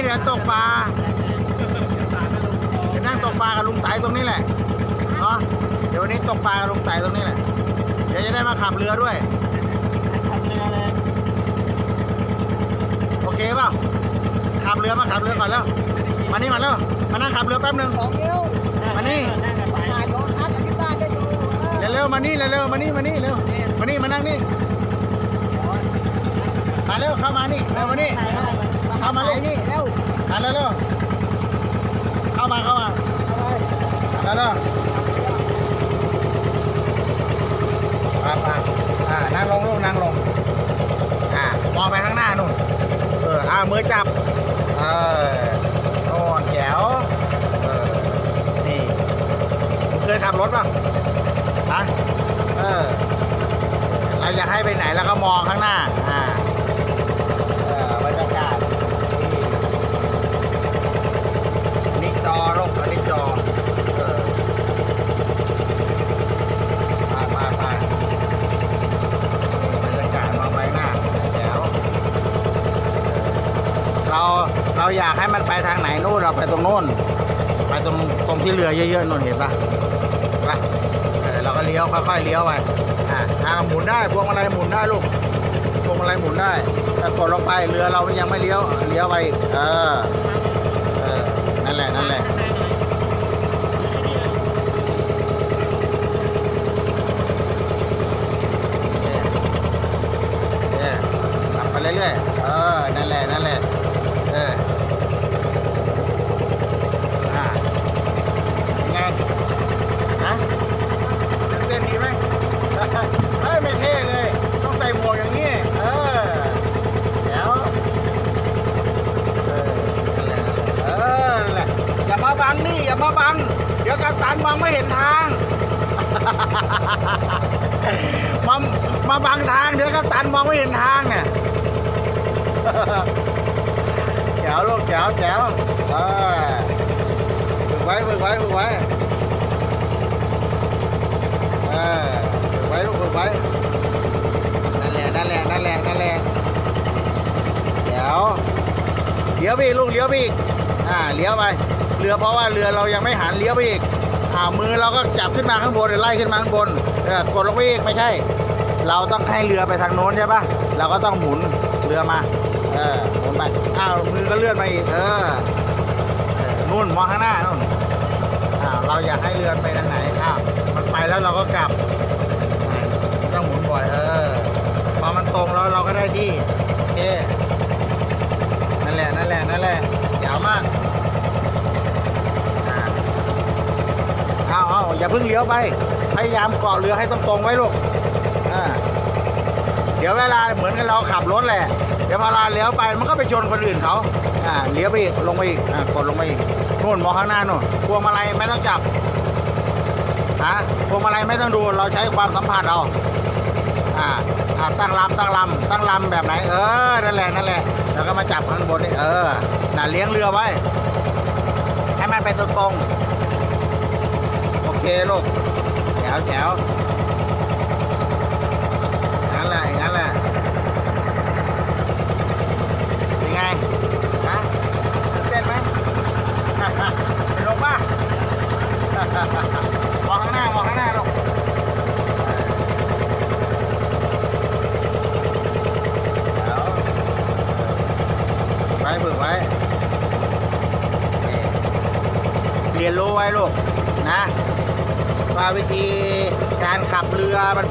ปลาไปนั่งตกปลากับลุงไต่ตรงนี้แหละเนาะเดี๋ยววันนี้ตกปลากับลุงไต่ตรงนี้แหละ เดี๋ยวจะได้มาขับเรือด้วยโอเคเปล่าขับเรือมาขับเรือก่อนแล้วมานี่มาแล้วมานั่งขับเรือแป๊บหนึงสองนิ้วมานี่ถ่ายรถคัดอธิบายได้ดูเออเร็วๆมานี่เร็วๆมานี่มานี่เร็วมานี่มานั่งนี่มาเร็วเข้ามานี่เร็วมานี่ เข้ามาเลยนี่เร็วมาเร็วๆเข้ามาเข้ามาเอาเลยแล้วก็ปาปาอ่านั่งลงลูกนั่งลงอ่ามองไปข้างหน้านู่นเอออ่ามือจับเออโน่นแจ๋วเออนี่เคยขับรถป่ะฮะเออเราจะให้ไปไหนแล้วก็มองข้างหน้าอ่า เออบรรยากาศนี่นี่จอลูกอันนี้จอ เออไปไปไปบรรยากาศมองไปข้างหน้าแจ๋วเราเรา อยากให้มันไปทางไหนนู่นเราไปตรงโน้นไปตรงตรงที่เรือเยอะๆนู่นเห็นปะไปะเราก็เลี้ยวค่อยๆเลี้ยวไปอ่าหมุนได้พวงมาลัยหมุนได้ลูกพวงมาลัยหมุนได้แต่กดลงไปเรือเรายังไม่เลี้ยวเลี้ยวไปเออเออนั่นแหละนั่นแหละ เนี่ยขับไปเรื่อยๆ เออ นั่นแหละ นั่นแหละ เออ อ่าเป็นไง ฮะตื่นเต้นดีไหม เฮ้ย ไม่เท่เลย ต้องใส่หมวกอย่างนี้ เออเดี๋ยวเออ นั่นแหละ เออ นั่นแหละ อย่ามาบังนี่ อย่ามาบัง เดี๋ยว กัปตันมองไม่เห็นทาง มามาบังทางเดี๋ยวกัปตันมองไม่เห็นทางเนี่ยแจ๋วลูกแจ๋วแจ๋วเออฝึกไว้ฝึกไว้ฝึกไว้เออฝึกไว้ลูกฝึกไว้นั่นแหละนั่นแหละนั่นแหละนั่นแหละเดี๋ยวเลี้ยวไปลูกเลี้ยวไปอ่าเลี้ยวไป เรือเพราะว่าเรือเรายังไม่หันเลี้ยวไปอีกอ่ามือเราก็จับขึ้นมาข้างบนหรือไล่ขึ้นมาข้างบนกดลงไปอีกไม่ใช่ เราต้องให้เรือไปทางโน้นใช่ปะเราก็ต้องหมุนเรือมาเออหมุนไปอ้าวมือก็เลื่อนมาอีกเออนู่นมองข้างหน้านู่นอ้าวเราอยากให้เรือไปทางไหนอ้าวมันไปแล้วเราก็กลับต้องหมุนบ่อยเออพอมันตรงแล้วเราก็ได้ที่โอเคนั่นแหละนั่นแหละนั่นแหละยาวมากอ่าเอย่าเพิ่งเลี้ยวไป พยายามเกาะเรือให้ตรงๆไว้ลูกเดี๋ยวเวลาเหมือนกับเราขับรถแหละ เดี๋ยวเวลาเลี้ยวไปมันก็ไปชนคนอื่นเขาเลี้ยวไปอีกลงไปอีกกดลงไปอีกนู่นมองข้างหน้านู่นพวงมาลัยไม่ต้องจับฮะพวงมาลัยไม่ต้องดูเราใช้ความสัมผัสเอาอ่าตั้งลำตั้งลำตั้งลำแบบไหน เออนั่นแหละนั่นแหละแล้วก็มาจับข้างบนนี่เออน่ะเลี้ยงเรือไว้ ให้มันไปตรงๆ เคลูกแจ๋วแจ๋วงั้นแหละอย่างนั้นแหละเป็นไงฮะเต้นไหมสนุกป่ะมองข้างหน้ามองข้างหน้าลูกไว้ฝึกไว้ เรียนรู้ไว้ลูกนะว่าวิธีการขับเรือมัน